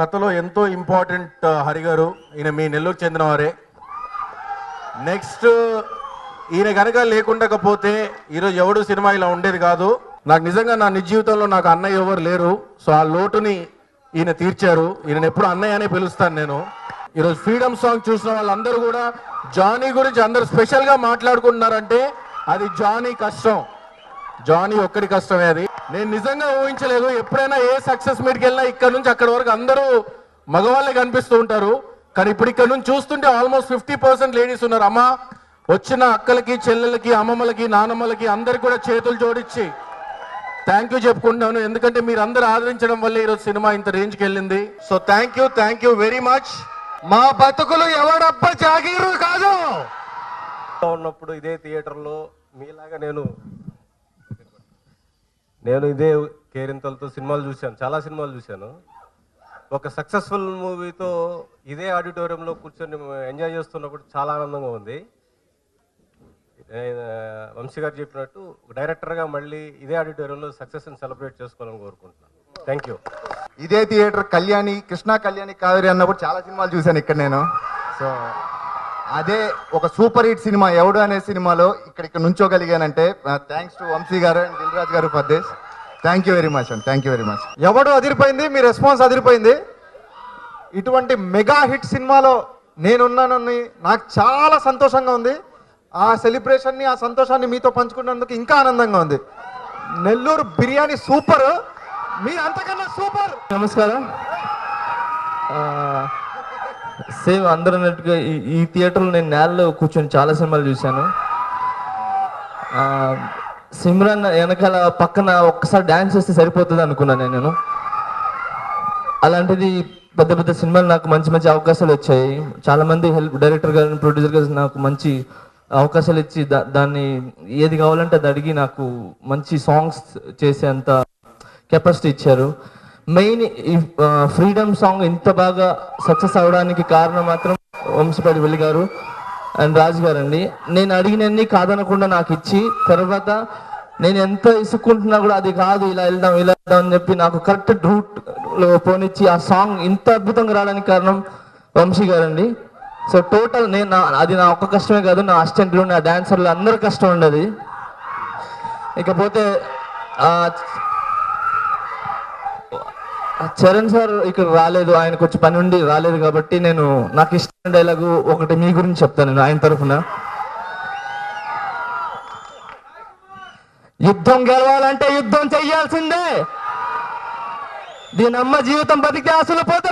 కథలో ఎంతో ఇంపార్టెంట్ హరి గారు ఈయన మీ నెల్లూరు చెందినవారే. నెక్స్ట్ ఈయన కనుక లేకుండకపోతే ఈరోజు ఎవడు సినిమా ఇలా ఉండేది కాదు. నాకు నిజంగా నా నిజ జీవితంలో నాకు అన్నయ్య ఎవరు లేరు. సో ఆ లోటుని ఈయన తీర్చారు. ఈయన ఎప్పుడు అన్నయ్య అనే పిలుస్తాను నేను. ఈరోజు ఫ్రీడమ్ సాంగ్ చూసిన వాళ్ళందరూ కూడా జానీ గురించి అందరూ స్పెషల్గా మాట్లాడుకుంటున్నారంటే అది జానీ కష్టం. జానీ ఒక్కడి కష్టమే అది. నేను నిజంగా ఊహించలేదు. ఎప్పుడైనా ఏ సక్సెస్ మీట్కి వెళ్ళినా ఇక్కడ నుంచి అక్కడ వరకు అందరూ మగవాళ్ళే కనిపిస్తూ ఉంటారు. కానీ ఇప్పుడు ఇక్కడ నుంచి చూస్తుంటే ఆల్మోస్ట్ ఫిఫ్టీ పర్సెంట్ లేడీస్ ఉన్నారు. అమ్మ వచ్చిన అక్కలకి చెల్లెలకి అమ్మమ్మలకి నానమ్మలకి అందరికి కూడా చేతులు జోడించి థ్యాంక్ యూ చెప్పుకుంటున్నాను. ఎందుకంటే మీరు అందరూ ఆదరించడం వల్ల ఈరోజు సినిమా ఇంత రేంజ్కి వెళ్ళింది. So thank you thank you very much మా బతుకులు ఎవడబ్బ జాగీరు కాదు. ఉన్నప్పుడు ఇదే థియేటర్లో మీలాగా నేను నేను ఇదే కేరింతలతో సినిమాలు చూశాను చాలా సినిమాలు చూశాను. ఒక సక్సెస్ఫుల్ మూవీతో ఇదే ఆడిటోరియంలో కూర్చొని ఎంజాయ్ చేస్తున్నప్పుడు చాలా ఆనందంగా ఉంది. వంశీ గారు చెప్పినట్టు డైరెక్టర్గా మళ్ళీ ఇదే ఆడిటోరియంలో సక్సెస్ని సెలబ్రేట్ చేసుకోవాలని కోరుకుంటున్నాను. థ్యాంక్ యూ ఇదే థియేటర్ కళ్యాణి కృష్ణా కళ్యాణి కావేరి అన్నప్పుడు చాలా సినిమాలు చూశాను ఇక్కడ నేను. సో అదే ఒక సూపర్ హిట్ సినిమా ఎవడు అనే సినిమాలో ఇక్కడికి నుంచోగలిగానంటే థ్యాంక్స్ టు వంశీ గారు అండ్ దిల్ రాజు గారు for this thank you very much and thank you very much Yevadu అదిరిపోయింది? మీ రెస్పాన్స్ అదిరిపోయింది? ఇటువంటి మెగా హిట్ సినిమాలో నేనున్నానని నాకు చాలా సంతోషంగా ఉంది. ఆ సెలబ్రేషన్ని ఆ సంతోషాన్ని మీతో పంచుకున్నందుకు ఇంకా ఆనందంగా ఉంది. నెల్లూరు బిర్యానీ సూపర్. మీ అంతకన్నా సూపర్. నమస్కారం. సేమ్ అందరూ అన్నట్టుగా ఈ థియేటర్లో నేను నేలలో కూర్చొని చాలా సినిమాలు చూశాను. సిమ్రన్ సిమ్రాన్ వెనకాల పక్కన ఒక్కసారి డ్యాన్స్ చేస్తే సరిపోతుంది అనుకున్నాను నేను. అలాంటిది పెద్ద పెద్ద సినిమాలు నాకు మంచి మంచి అవకాశాలు వచ్చాయి. చాలా మంది హెల్ప్ డైరెక్టర్ గారు ప్రొడ్యూసర్ గారు నాకు మంచి అవకాశాలు ఇచ్చి దాన్ని ఏది కావాలంటే అది అడిగి నాకు మంచి సాంగ్స్ చేసేంత కెపాసిటీ ఇచ్చారు. మెయిన్ ఈ ఫ్రీడమ్ సాంగ్ ఇంత బాగా సక్సెస్ అవడానికి కారణం మాత్రం వంశపల్లి వెళ్ళి గారు అండ్ రాజు గారు అండి నేను అడిగినన్ని కాదనకుండా నాకు ఇచ్చి తర్వాత నేను ఎంత ఇసుక్కుంటున్నా కూడా అది కాదు ఇలా వెళ్దాం ఇలా వెళ్దాం అని చెప్పి నాకు కరెక్ట్ రూట్లో పోనిచ్చి ఆ సాంగ్ ఇంత అద్భుతంగా రావడానికి కారణం వంశీ గారండి. సో టోటల్ నేను నా- అది నా ఒక్క కష్టమే కాదు నా అసిస్టెంట్లు నా డాన్సర్లు అందరి కష్టం ఉండదు ఇకపోతే చరణ్ సార్ ఇక్కడ రాలేదు ఆయన కొంచెం పని ఉండి రాలేదు కాబట్టి నేను నాకు ఇష్టమైన డైలాగు ఒకటి మీ గురించి చెప్తాను నేను ఆయన తరఫున. యుద్ధం గెలవాలంటే యుద్ధం చెయ్యాల్సిందే దీని అమ్మ జీవితం బతికి ఆశలు పోతే